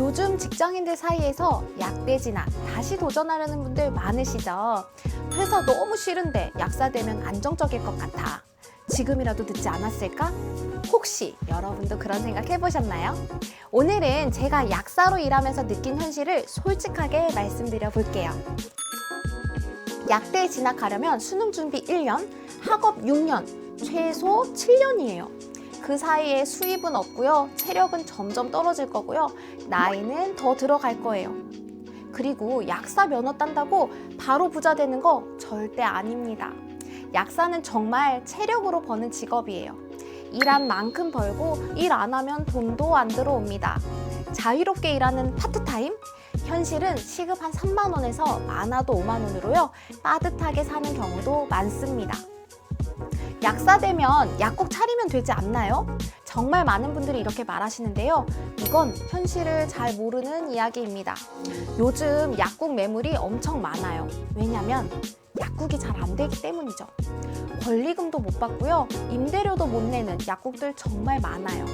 요즘 직장인들 사이에서 약대지나 다시 도전하려는 분들 많으시죠? 회사 너무 싫은데 약사 되면 안정적일 것 같아. 지금이라도 늦지 않았을까? 혹시 여러분도 그런 생각 해보셨나요? 오늘은 제가 약사로 일하면서 느낀 현실을 솔직하게 말씀드려 볼게요. 약대에 진학하려면 수능 준비 1년, 학업 6년, 최소 7년이에요. 그 사이에 수입은 없고요. 체력은 점점 떨어질 거고요. 나이는 더 들어갈 거예요. 그리고 약사 면허 딴다고 바로 부자 되는 거 절대 아닙니다. 약사는 정말 체력으로 버는 직업이에요. 일한 만큼 벌고 일 안 하면 돈도 안 들어옵니다. 자유롭게 일하는 파트타임? 현실은 시급 한 3만 원에서 많아도 5만 원으로요. 따뜻하게 사는 경우도 많습니다. 약사 되면 약국 차리면 되지 않나요? 정말 많은 분들이 이렇게 말하시는데요. 이건 현실을 잘 모르는 이야기입니다. 요즘 약국 매물이 엄청 많아요. 왜냐면 약국이 잘 안 되기 때문이죠. 권리금도 못 받고요. 임대료도 못 내는 약국들 정말 많아요.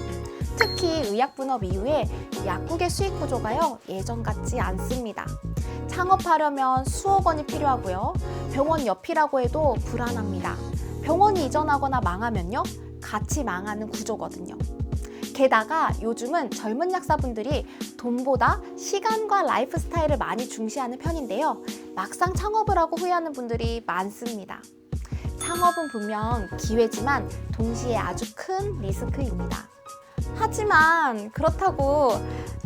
특히 의약분업 이후에 약국의 수익 구조가요 예전 같지 않습니다. 창업하려면 수억 원이 필요하고요. 병원 옆이라고 해도 불안합니다. 병원이 이전하거나 망하면요 같이 망하는 구조거든요. 게다가 요즘은 젊은 약사분들이 돈보다 시간과 라이프 스타일을 많이 중시하는 편인데요. 막상 창업을 하고 후회하는 분들이 많습니다. 창업은 분명 기회지만 동시에 아주 큰 리스크입니다. 하지만 그렇다고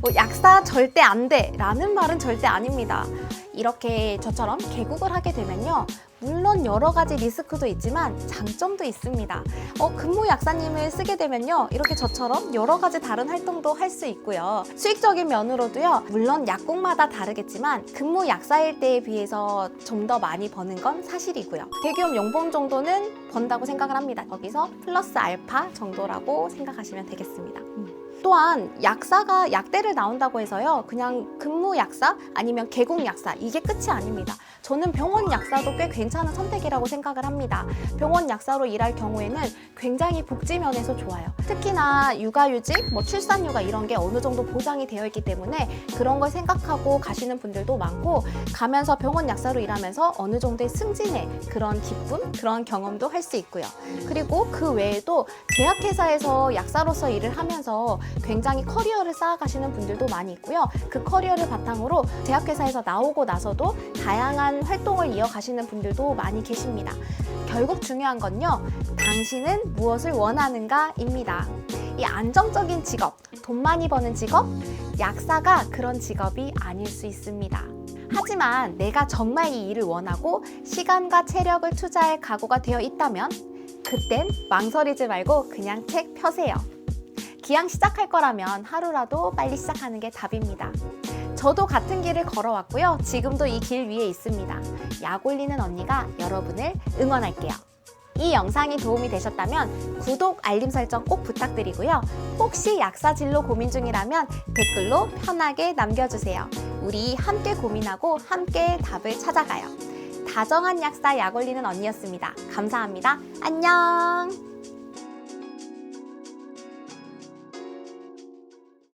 뭐 약사 절대 안 돼 라는 말은 절대 아닙니다. 이렇게 저처럼 개국을 하게 되면요. 물론 여러 가지 리스크도 있지만 장점도 있습니다. 어, 근무 약사님을 쓰게 되면요. 이렇게 저처럼 여러 가지 다른 활동도 할 수 있고요. 수익적인 면으로도요. 물론 약국마다 다르겠지만 근무 약사일 때에 비해서 좀 더 많이 버는 건 사실이고요. 대기업 연봉 정도는 번다고 생각을 합니다. 거기서 플러스 알파 정도라고 생각하시면 되겠습니다. 또한 약사가 약대를 나온다고 해서요. 그냥 근무 약사 아니면 개국 약사 이게 끝이 아닙니다. 저는 병원 약사도 꽤 괜찮은 선택이라고 생각을 합니다. 병원 약사로 일할 경우에는 굉장히 복지 면에서 좋아요. 특히나 육아휴직, 뭐 출산휴가 이런 게 어느 정도 보장이 되어 있기 때문에 그런 걸 생각하고 가시는 분들도 많고 가면서 병원 약사로 일하면서 어느 정도의 승진의 그런 기쁨, 그런 경험도 할 수 있고요. 그리고 그 외에도 제약회사에서 약사로서 일을 하면서 굉장히 커리어를 쌓아가시는 분들도 많이 있고요. 그 커리어를 바탕으로 제약회사에서 나오고 나서도 다양한 활동을 이어가시는 분들도 많이 계십니다. 결국 중요한 건요, 당신은 무엇을 원하는가입니다. 이 안정적인 직업, 돈 많이 버는 직업, 약사가 그런 직업이 아닐 수 있습니다. 하지만 내가 정말 이 일을 원하고 시간과 체력을 투자할 각오가 되어 있다면 그땐 망설이지 말고 그냥 책 펴세요. 기왕 시작할 거라면 하루라도 빨리 시작하는 게 답입니다. 저도 같은 길을 걸어왔고요. 지금도 이 길 위에 있습니다. 약 올리는 언니가 여러분을 응원할게요. 이 영상이 도움이 되셨다면 구독, 알림 설정 꼭 부탁드리고요. 혹시 약사 진로 고민 중이라면 댓글로 편하게 남겨주세요. 우리 함께 고민하고 함께 답을 찾아가요. 다정한 약사 약 올리는 언니였습니다. 감사합니다. 안녕!